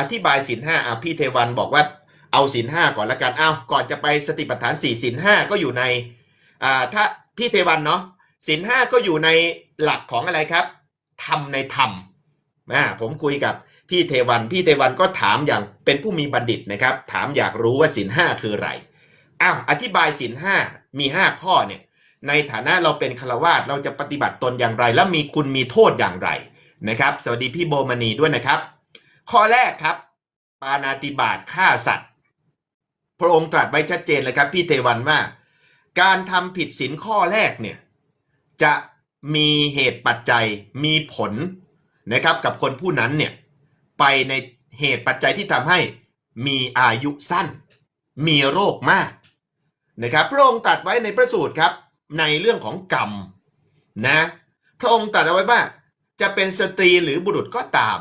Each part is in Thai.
อธิบายศีลห้าอะพี่เทวันบอกว่าเอาศีลห้าก่อนละกันอ้าวก่อนจะไปสติปัฏฐานสี่ศีลห้าก็อยู่ในอ่าถ้าพี่เทวันเนาะศีลห้าก็อยู่ในหลักของอะไรครับธรรมในธรรมอ่าผมคุยกับพี่เทวันพี่เทวันก็ถามอย่างเป็นผู้มีบัณฑิตนะครับ ถามอยากรู้ว่าศีลห้าคืออะไรอ้าวอธิบายศีลห้ามีห้าข้อเนี่ยในฐานะเราเป็นฆราวาสเราจะปฏิบัติตนอย่างไร และมีคุณมีโทษอย่างไรนะครับ สวัสดีพี่โบมณีด้วยนะครับ ข้อแรกครับ ปานาติบาตฆ่าสัตว์ พระองค์ตรัสไว้ชัดเจนเลยครับ พี่เทวันว่า การทำผิดศีลข้อแรกเนี่ย จะมีเหตุปัจจัยมีผลนะครับ กับคนผู้นั้นเนี่ย ไปในเหตุปัจจัยที่ทำให้มีอายุสั้น มีโรคมากนะครับ พระองค์ตรัสไว้ในพระสูตรครับ ในเรื่องของกรรมนะ พระองค์ตรัสเอาไว้ว่า จะเป็นสตรีหรือบุรุษก็ตาม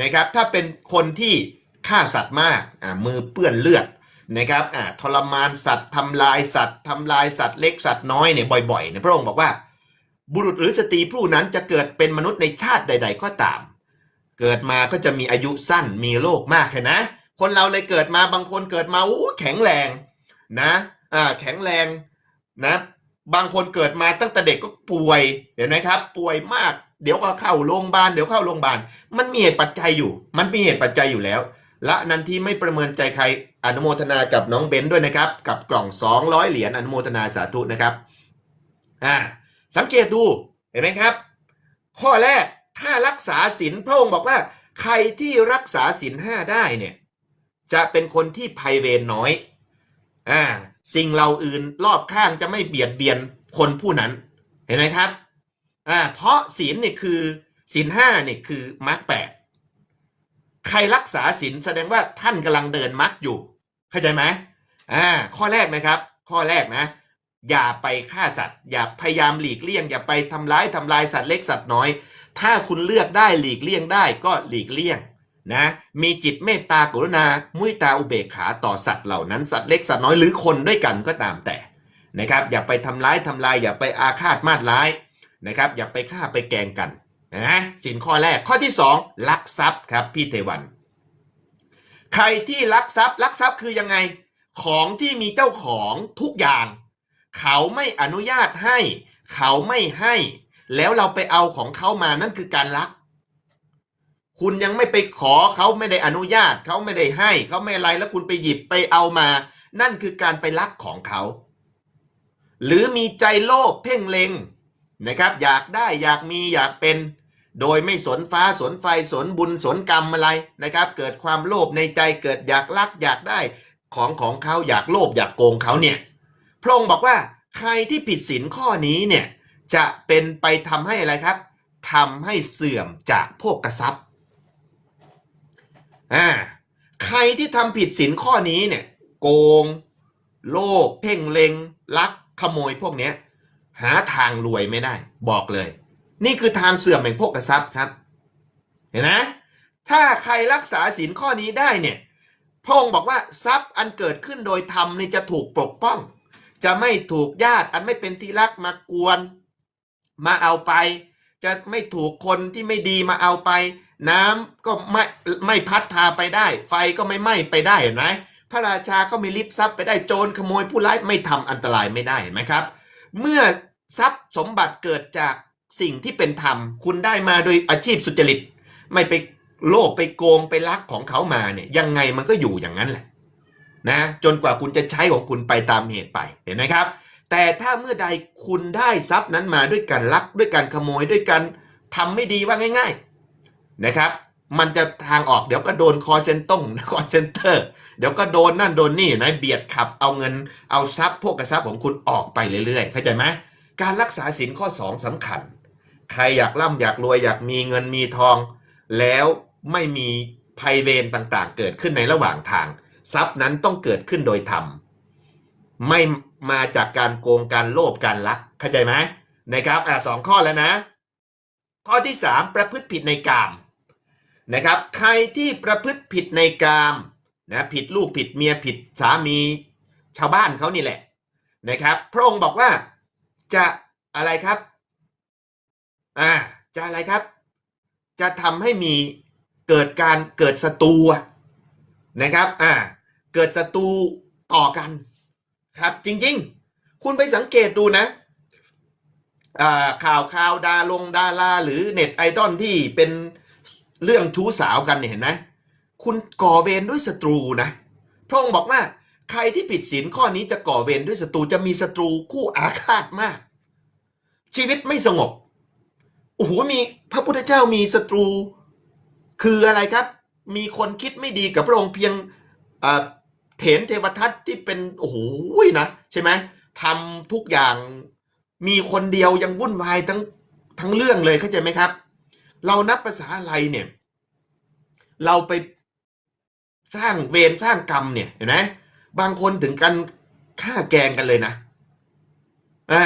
นะครับถ้าเป็นคนที่ฆ่าสัตว์มากอ่ามือเปื้อนเลือดนะครับอ่าทรมานสัตว์ทำลายสัตว์ทำลายสัตว์เล็กสัตว์น้อยเนี่ยบ่อยๆเนี่ยพระองค์บอกว่า บุรุษหรือสตรีผู้นั้นจะเกิดเป็นมนุษย์ในชาติใด ๆ ก็ตาม เกิดมาก็จะมีอายุสั้นมีโรคมากเลยนะ คนเราเลยเกิดมาบางคนเกิดมาอู้แข็งแรงนะอ่าแข็งแรงนะบางคนเกิดมาตั้งแต่เด็กก็ป่วยเห็นไหมครับ ป่วยมาก เดี๋ยวก็เข้าโรงพยาบาลเดี๋ยวเข้าโรงพยาบาลมันมีเหตุปัจจัยอยู่ มันมีเหตุปัจจัยอยู่แล้ว และนันที่ไม่ประเมินใจใครอนุโมทนากับน้องเบนด้วยนะครับ กับกล่อง 200 เหรียญอนุโมทนาสาธุนะครับอ่าสังเกตดูเห็นไหมครับ ข้อแรกถ้ารักษาศีลพระองค์บอกว่าใครที่รักษาศีลห้าได้เนี่ยจะเป็นคนที่ภัยเวรน้อยอ่าสิ่งเราอื่นรอบข้างจะไม่เบียดเบียนคนผู้นั้น เห็นไหมครับ อ่าเพราะศีลเนี่ยคือศีลห้าเนี่ยคือมรรคแปดใครรักษาศีลแสดงว่าท่านกำลังเดินมรรคอยู่ เข้าใจไหมอ่าข้อแรกนะครับ ข้อแรกนะ อย่าไปฆ่าสัตว์ อย่าพยายามหลีกเลี่ยง อย่าไปทำร้ายทำลายสัตว์เล็กสัตว์น้อย ถ้าคุณเลือกได้หลีกเลี่ยงได้ก็หลีกเลี่ยงนะมีจิตเมตตากรุณา มุยตาอุเบกขาต่อสัตว์เหล่านั้นสัตว์เล็กสัตว์น้อยหรือคนด้วยกันก็ตามแต่นะครับอย่าไปทำร้ายทำลาย อย่าไปอาฆาตมาดร้าย นะครับอย่าไปฆ่าไปแกงกันนะสินข้อแรกข้อที่สองลักทรัพย์ครับพี่เทวัน ใครที่ลักทรัพย์ลักทรัพย์คือยังไง ของที่มีเจ้าของทุกอย่าง เขาไม่อนุญาตให้ เขาไม่ให้ แล้วเราไปเอาของเขามานั่นคือการลัก คุณยังไม่ไปขอเขาไม่ได้อนุญาตเขาไม่ได้ให้ เขาไม่อะไรแล้วคุณไปหยิบไปเอามา นั่นคือการไปลักของเขา หรือมีใจโลภเพ่งเล็ง นะครับอยากได้อยากมีอยากเป็น โดยไม่สนฟ้าสนไฟสนบุญสนกรรมอะไรนะครับ เกิดความโลภในใจเกิดอยากลักอยากได้ของของเขาอยากโลภอยากโกงเขาเนี่ยพระองค์บอกว่าใครที่ผิดศีลข้อนี้เนี่ยจะเป็นไปทำให้อะไรครับทำให้เสื่อมจากโภกทรัพย์อ่าใครที่ทำผิดศีลข้อนี้เนี่ยโกง โลภเพ่งเลงลักขโมยพวกเนี้ย หาทางรวยไม่ได้ บอกเลย นี่คือทางเสื่อมแห่งโภกทรัพย์ครับ เห็นไหมถ้าใครรักษาศีลข้อนี้ได้เนี่ยพระองค์บอกว่าทรัพย์อันเกิดขึ้นโดยธรรมนี่จะถูกปกป้อง จะไม่ถูกญาติอันไม่เป็นที่รักมากวน มาเอาไป จะไม่ถูกคนที่ไม่ดีมาเอาไป น้ำก็ไม่ไม่พัดพาไปได้ ไฟก็ไม่ไหม้ไปได้เห็นไหมพระราชาก็ไม่ลิบทรัพย์ไปได้โจรขโมยผู้ร้ายไม่ทำอันตรายไม่ได้เห็นไหมครับ เมื่อทรัพย์สมบัติเกิดจากสิ่งที่เป็นธรรม คุณได้มาโดยอาชีพสุจริต ไม่ไปโลภไปโกงไปลักของเขามาเนี่ยยังไงมันก็อยู่อย่างนั้นแหละนะจนกว่าคุณจะใช้ของคุณไปตามเหตุไปเห็นไหมครับ แต่ถ้าเมื่อใดคุณได้ทรัพย์นั้นมาด้วยการลักด้วยการขโมยด้วยการทำไม่ดีว่าง่าย ๆนะครับ มันจะทางออกเดี๋ยวก็โดนคอเซนต้งคอเซนเตอร์ เดี๋ยวก็โดนนั่นโดนนี่นะเบียดขับเอาเงินเอาทรัพย์พวกกระทรัพย์ของคุณออกไปเรื่อยๆเข้าใจไหมการรักษาศีลข้อ 2สำคัญ ใครอยากร่ำอยากรวยอยากมีเงินมีทอง แล้วไม่มีภัยเวรต่างๆ เกิดขึ้นในระหว่างทาง ทรัพย์นั้นต้องเกิดขึ้นโดยธรรมไม่มาจากการโกงการโลภการลักเข้าใจไหมนะครับอ่าสองข้อแล้วนะ ข้อที่สามประพฤติผิดในกาม นะครับใครที่ประพฤติผิดในกามนะผิดลูกผิดเมียผิดสามีชาวบ้านเขานี่แหละนะครับพระองค์บอกว่าจะอะไรครับอ่าจะอะไรครับ จะทำให้มีเกิดการเกิดศัตรูนะครับอ่าเกิดศัตรูต่อกันครับจริงๆ คุณไปสังเกตดูนะอ่าข่าวข่าวดาลงดาราหรือเน็ตไอดอลที่เป็น เรื่องชู้สาวกันเนี่ยเห็นไหมคุณก่อเวรด้วยศัตรูนะพระองค์บอกว่า ใครที่ผิดศีลข้อนี้จะก่อเวรด้วยศัตรูจะมีศัตรูคู่อาฆาตมาก ชีวิตไม่สงบโอ้โหมีพระพุทธเจ้ามีศัตรู คืออะไรครับ มีคนคิดไม่ดีกับพระองค์เพียงเถนเทวทัตที่เป็นโอ้โหนะใช่ไหมทำทุกอย่างมีคนเดียวยังวุ่นวายทั้งทั้งเรื่องเลยเข้าใจไหมครับ เรานับภาษาอะไรเนี่ย เราไปสร้างเวรสร้างกรรมเนี่ยเห็นไหมบางคนถึงกันฆ่าแกงกันเลยนะอ่า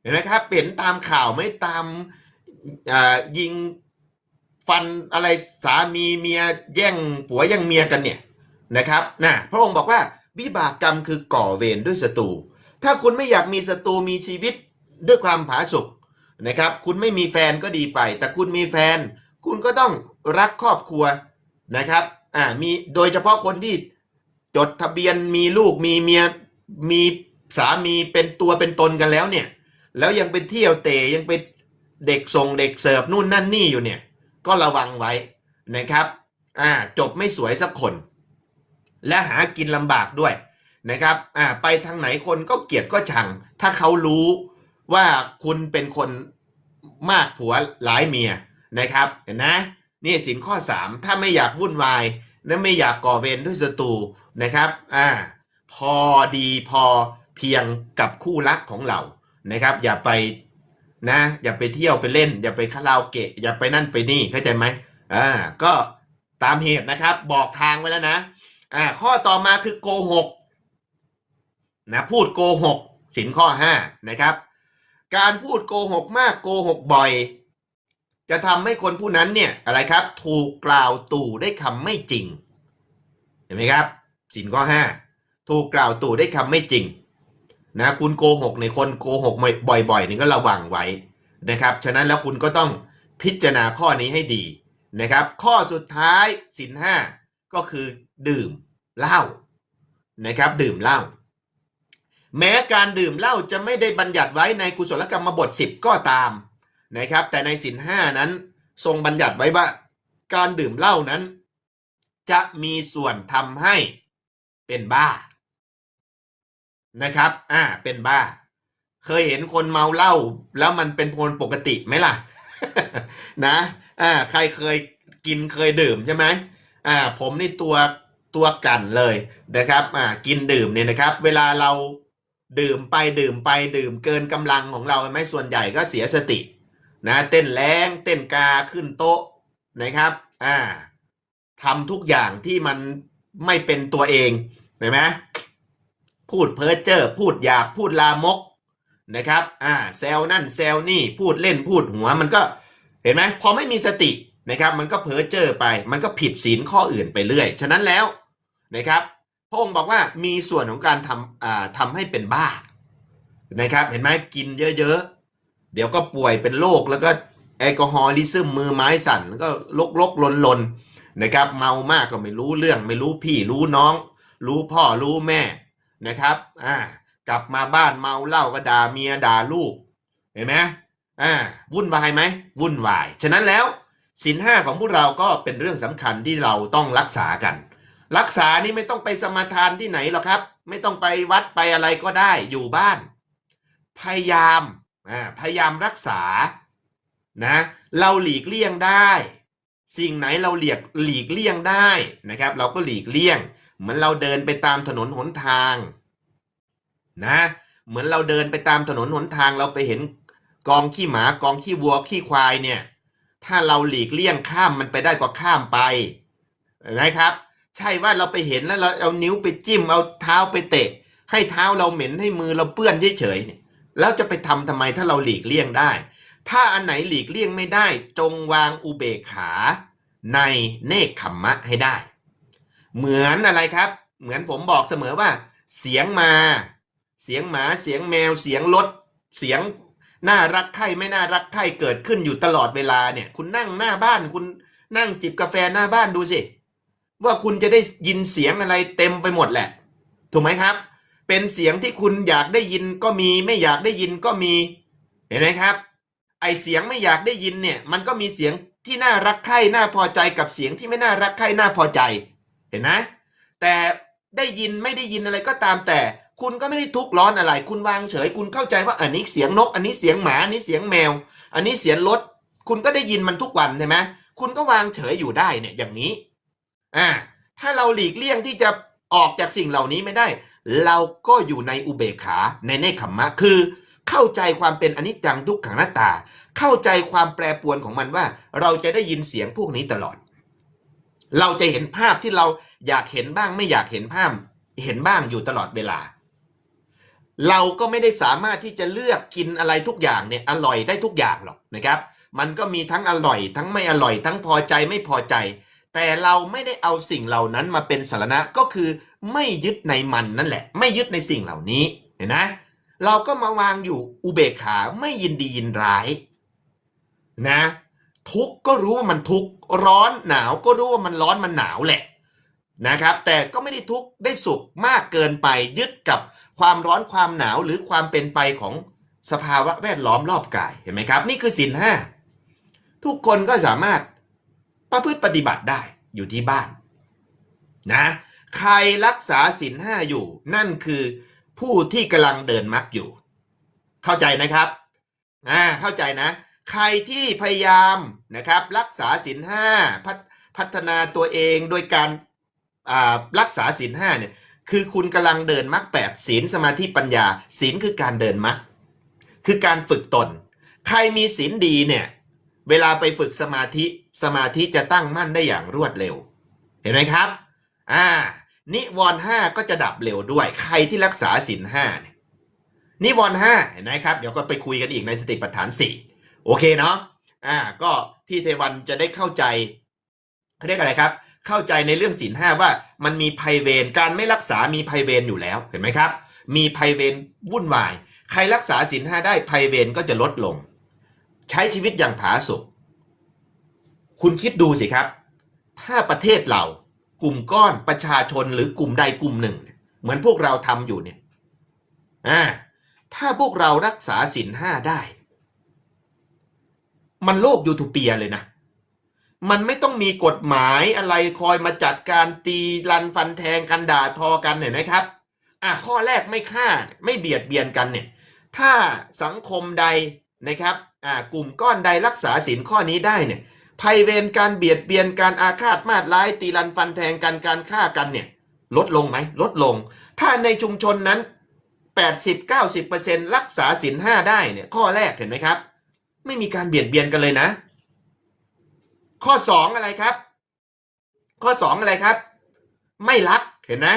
เห็นไหมครับเห็นตามข่าวไม่ตามยิงฟันอะไรสามีเมียแย่งผัวแย่งเมียกันเนี่ยนะครับนะพระองค์บอกว่าวิบากกรรมคือก่อเวรด้วยศัตรูถ้าคุณไม่อยากมีศัตรูมีชีวิตด้วยความผาสุก นะครับ คุณไม่มีแฟนก็ดีไป แต่คุณมีแฟน คุณก็ต้องรักครอบครัวนะครับอ่ามีโดยเฉพาะคนที่จดทะเบียนมีลูกมีเมียมีสามีเป็นตัวเป็นตนกันแล้วเนี่ย แล้วยังไปเที่ยวเตะยังไปเด็กส่งเด็กเสิร์ฟนู่นนั่นนี่อยู่เนี่ย ก็ระวังไว้นะครับอ่าจบไม่สวยสักคน และหากินลำบากด้วยนะครับอ่าไปทางไหนคนก็เกลียดก็ชัง ถ้าเขารู้ว่าคุณเป็นคน มากผัวหลายเมียนะครับ เห็นนะนี่สินข้อ 3 ถ้าไม่อยากวุ่นวายและไม่อยากก่อเวรด้วยศัตรูนะครับอ่าพอดีพอเพียงกับคู่รักของเรานะครับ อย่าไปนะอย่าไปเที่ยวไปเล่น อย่าไปคาราโอเกะ อย่าไปนั่นไปนี่เข้าใจไหมอ่าก็ตามเหตุนะครับบอกทางไว้แล้วนะอ่าข้อต่อมาคือโกหกนะพูดโกหกสินข้อ5นะครับ การพูดโกหกมากโกหกบ่อย จะทำให้คนผู้นั้นเนี่ยอะไรครับ ถูกกล่าวตู่ได้คำไม่จริง เห็นไหมครับสินข้อ5ถูกกล่าวตู่ได้คำไม่จริงนะคุณโกหกในคนโกหกบ่อยๆนี่ก็ระวังไว้นะครับ ฉะนั้นแล้วคุณก็ต้องพิจารณาข้อนี้ให้ดีนะครับ ข้อสุดท้ายสินห้าก็คือดื่มเหล้านะครับ ดื่มเหล้า แม้การดื่มเหล้าจะไม่ได้บัญญัติไว้ในกุศลกรรมบท 10 ก็ตามนะครับ แต่ในสินห้านั้นทรงบัญญัติไว้ว่า การดื่มเหล้านั้น จะมีส่วนทำให้เป็นบ้านะครับ อ่า เป็นบ้า เคยเห็นคนเมาเหล้าแล้วมันเป็นคนปกติไหมล่ะ นะ อ่า ใครเคยกินเคยดื่มใช่ไหมอ่า ผมนี่ตัวตัวกันเลยนะครับ อ่า กินดื่มเนี่ยนะครับ เวลาเรา ดื่มไปดื่มไปดื่มเกินกำลังของเราไหมส่วนใหญ่ก็เสียสตินะเต้นแรงเต้นกาขึ้นโต๊ะนะครับอ่าทำทุกอย่างที่มันไม่เป็นตัวเองเห็นไหมพูดเพ้อเจ้อพูดหยาบพูดลามกนะครับอ่าแซวนั่นแซวนี่พูดเล่นพูดหัวมันก็เห็นไหมพอไม่มีสตินะครับมันก็เพ้อเจ้อไป มันก็ผิดศีลข้ออื่นไปเรื่อย ฉะนั้นแล้วนะครับ ระองค์บอกว่ามีส่วนของการทำอ่าทำให้เป็นบ้านะครับเห็นไหมกินเยอะๆ เดี๋ยวก็ป่วยเป็นโรคแล้วก็แอลกอฮอลิซึมมือไม้สั่นก็ลกลกลนลนๆนะครับเมามากก็ไม่รู้เรื่องไม่รู้พี่รู้น้อง รู้พ่อรู้แม่นะครับอ่ากลับมาบ้านเมาเหล้าก็ด่าเมียด่าลูกเห็นไหมอ่าวุ่นวายไหมวุ่นวาย ฉะนั้นแล้วสินห้าของพวกเราก็เป็นเรื่องสำคัญที่เราต้องรักษากัน รักษานี่ไม่ต้องไปสมาทานที่ไหนหรอกครับ ไม่ต้องไปวัดไปอะไรก็ได้อยู่บ้าน พยายามอ่าพยายามรักษานะเราหลีกเลี่ยงได้ สิ่งไหนเราหลีกหลีกเลี่ยงได้นะครับ เราก็หลีกเลี่ยง เหมือนเราเดินไปตามถนนหนทางนะเหมือนเราเดินไปตามถนนหนทางเราไปเห็นกองขี้หมากองขี้วัวขี้ควายเนี่ยถ้าเราหลีกเลี่ยงข้ามมันไปได้ก็ข้ามไปนะครับ ใช่ว่าเราไปเห็นแล้วเราเอานิ้วไปจิ้มเอาเท้าไปเตะ ให้เท้าเราเหม็นให้มือเราเปื้อนเฉยๆเนี่ยแล้วจะไปทำทำไมถ้าเราหลีกเลี่ยงได้ ถ้าอันไหนหลีกเลี่ยงไม่ได้ จงวางอุเบกขาในเนคขมมะให้ได้ เหมือนอะไรครับ เหมือนผมบอกเสมอว่า เสียงมา เสียงหมาเสียงแมวเสียงรถเสียงน่ารักใครไม่น่ารักใครเกิดขึ้นอยู่ตลอดเวลาเนี่ย คุณนั่งหน้าบ้านคุณนั่งจิบกาแฟหน้าบ้านดูสิ ว่าคุณจะได้ยินเสียงอะไรเต็มไปหมดแหละ ถูกไหมครับ เป็นเสียงที่คุณอยากได้ยินก็มีไม่อยากได้ยินก็มี เห็นไหมครับ ไอเสียงไม่อยากได้ยินเนี่ย มันก็มีเสียงที่น่ารักใคร่น่าพอใจกับเสียงที่ไม่น่ารักใคร่น่าพอใจ เห็นไหมแต่ได้ยินไม่ได้ยินอะไรก็ตามแต่ คุณก็ไม่ได้ทุกข์ร้อนอะไร คุณวางเฉย คุณเข้าใจว่าอันนี้เสียงนก อันนี้เสียงหมา อันนี้เสียงแมว อันนี้เสียงรถ คุณก็ได้ยินมันทุกวันใช่ไหมคุณก็วางเฉยอยู่ได้เนี่ยอย่างนี้ อ่าถ้าเราหลีกเลี่ยงที่จะออกจากสิ่งเหล่านี้ไม่ได้ เราก็อยู่ในอุเบกขาในเนคขมมะ คือ เข้าใจความเป็นอนิจจังทุกขังหน้าตา เข้าใจความแปรปวนของมันว่า เราจะได้ยินเสียงพวกนี้ตลอด เราจะเห็นภาพที่เราอยากเห็นบ้างไม่อยากเห็นภาพ เห็นบ้างอยู่ตลอดเวลา เราก็ไม่ได้สามารถที่จะเลือกกินอะไรทุกอย่างเนี่ยอร่อยได้ทุกอย่างหรอกนะครับ มันก็มีทั้งอร่อย ทั้งไม่อร่อย ทั้งพอใจไม่พอใจ แต่เราไม่ได้เอาสิ่งเหล่านั้นมาเป็นสารณะก็คือไม่ยึดในมันนั่นแหละ ไม่ยึดในสิ่งเหล่านี้เห็นไหมเราก็มาวางอยู่อุเบกขาไม่ยินดียินร้ายนะทุกก็รู้ว่ามันทุกข์ร้อนหนาวก็รู้ว่ามันร้อนมันหนาวแหละนะครับ แต่ก็ไม่ได้ทุกข์ได้สุขมากเกินไปยึดกับความร้อนความหนาวหรือความเป็นไปของสภาวะแวดล้อมรอบกายเห็นไหมครับ นี่คือสินห้าทุกคนก็สามารถ ประพฤติปฏิบัติได้อยู่ที่บ้านนะใครรักษาสินห้าอยู่ นั่นคือผู้ที่กำลังเดินมรรคอยู่ เข้าใจนะครับอ่าเข้าใจนะ ใครที่พยายามนะครับรักษาศีลห้าพัฒพัฒนาตัวเองโดยการอ่ารักษาศีลห้าเนี่ยคือคุณกำลังเดินมรรคแปดศีลสมาธิปัญญาศีลคือการเดินมรรคคือการฝึกตน ใครมีศีลดีเนี่ยเวลาไปฝึกสมาธิ สมาธิจะตั้งมั่นได้อย่างรวดเร็ว เห็นไหมครับ อ่า นิวรณ์ห้าก็จะดับเร็วด้วย ใครที่รักษาศีลห้าเนี่ยนิวรณ์ห้าเห็นไหมครับ เดี๋ยวก็ไปคุยกันอีกในสติปัฏฐานสี่โอเคเนาะ อ่า ก็พี่เทวันจะได้เข้าใจเขาเรียกอะไรครับ เข้าใจในเรื่องศีลห้าว่ามันมีภัยเวร การไม่รักษามีภัยเวรอยู่แล้ว เห็นไหมครับ มีภัยเวรวุ่นวาย ใครรักษาศีลห้าได้ภัยเวรก็จะลดลง ใช้ชีวิตอย่างผาสุก คุณคิดดูสิครับ ถ้าประเทศเรากลุ่มก้อนประชาชนหรือกลุ่มใดกลุ่มหนึ่ง เหมือนพวกเราทำอยู่เนี่ยอ่าถ้าพวกเรารักษาศีลห้าได้ มันโลกยูโทเปียเลยนะ มันไม่ต้องมีกฎหมายอะไรคอยมาจัดการตีรันฟันแทงกันด่าทอกันเห็นไหมครับอะข้อแรกไม่ฆ่าไม่เบียดเบียนกันเนี่ย ถ้าสังคมใดนะครับอ่ากลุ่มก้อนใดรักษาศีลข้อนี้ได้เนี่ย ภัยเวรการเบียดเบียนการอาฆาตมาดร้ายตีรันฟันแทงกันการฆ่ากันเนี่ยลดลงไหมลดลง ถ้าในชุมชนนั้น 80-90%รักษาศีลห้าได้เนี่ยข้อแรกเห็นไหมครับ ไม่มีการเบียดเบียนกันเลยนะ ข้อสองอะไรครับ ข้อสองอะไรครับ ไม่รักเห็นไหม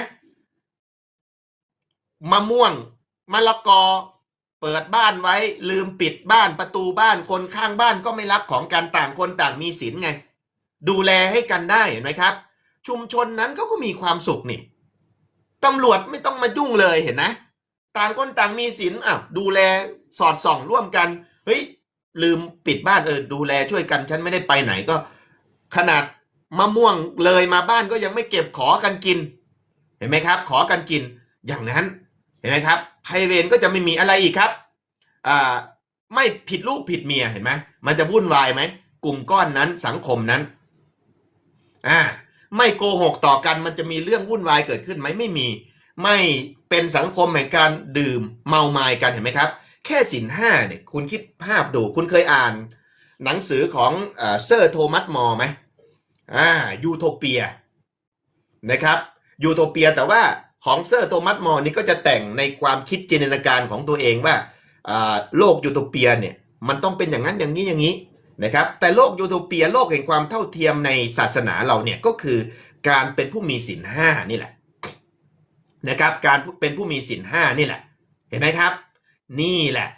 มะม่วงมะละกอ เปิดบ้านไว้ลืมปิดบ้านประตูบ้านคนข้างบ้านก็ไม่รักของกันต่างคนต่างมีศีลไง ดูแลให้กันได้เห็นไหมครับ ชุมชนนั้นเขาก็มีความสุขนี่ตำรวจไม่ต้องมายุ่งเลยเห็นไหมต่างคนต่างมีศีลอะดูแลสอดส่องร่วมกันเฮ้ยลืมปิดบ้านเออดูแลช่วยกันฉันไม่ได้ไปไหนก็ ขนาดมะม่วงเลยมาบ้านก็ยังไม่เก็บขอกันกิน เห็นไหมครับ ขอกันกินอย่างนั้น ห็นไหมครับไพเวรก็จะไม่มีอะไรอีกครับอ่าไม่ผิดลูกผิดเมียเห็นไหมมันจะวุ่นวายไหมกลุ่มก้อนนั้นสังคมนั้นอ่าไม่โกหกต่อกันมันจะมีเรื่องวุ่นวายเกิดขึ้นไหมไม่มี ไม่เป็นสังคมแห่งการดื่มเมาไม้กันเห็นไหมครับ แค่สินห้าเนี่ยคุณคิดภาพดูคุณเคยอ่าน หนังสือของเซอร์โทมัสมอร์ไหมอ่ายูโทเปียนะครับยูโทเปียแต่ว่า ของเซอร์โทมัสมอร์นี่ก็จะแต่งในความคิดจินตนาการของตัวเองว่าโลกยูโทเปียเนี่ยมันต้องเป็นอย่างนั้นอย่างนี้อย่างนี้นะครับแต่โลกยูโทเปียโลกแห่งความเท่าเทียมในศาสนาเราเนี่ยก็คือการเป็นผู้มีศีลห้านี่แหละนะครับการเป็นผู้มีศีลห้านี่แหละ เห็นไหมครับ นี่แหละ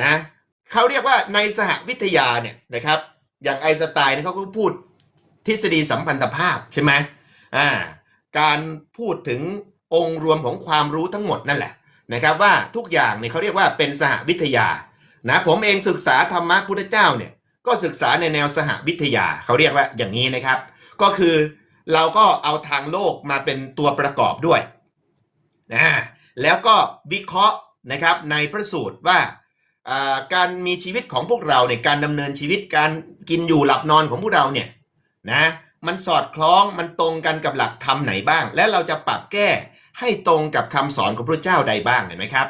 นะเขาเรียกว่าในสหวิทยาเนี่ยนะครับอย่างไอสไตน์เนี่ยเขาก็พูดทฤษฎีสัมพันธภาพใช่ไหมอ่าการพูดถึง องค์รวมของความรู้ทั้งหมดนั่นแหละนะครับว่าทุกอย่างเนี่ยเขาเรียกว่าเป็นสหวิทยานะผมเองศึกษาธรรมะพุทธเจ้าเนี่ยก็ศึกษาในแนวสหวิทยาเขาเรียกว่าอย่างนี้นะครับ ก็คือเราก็เอาทางโลกมาเป็นตัวประกอบด้วยนะแล้วก็วิเคราะห์นะครับในพระสูตรว่าการมีชีวิตของพวกเราเนี่ยการดำเนินชีวิตการกินอยู่หลับนอนของพวกเราเนี่ยนะมันสอดคล้องมันตรงกันกับหลักธรรมไหนบ้าง และเราจะปรับแก้ ให้ตรงกับคำสอนของพระเจ้าใดบ้างเห็นไหมครับ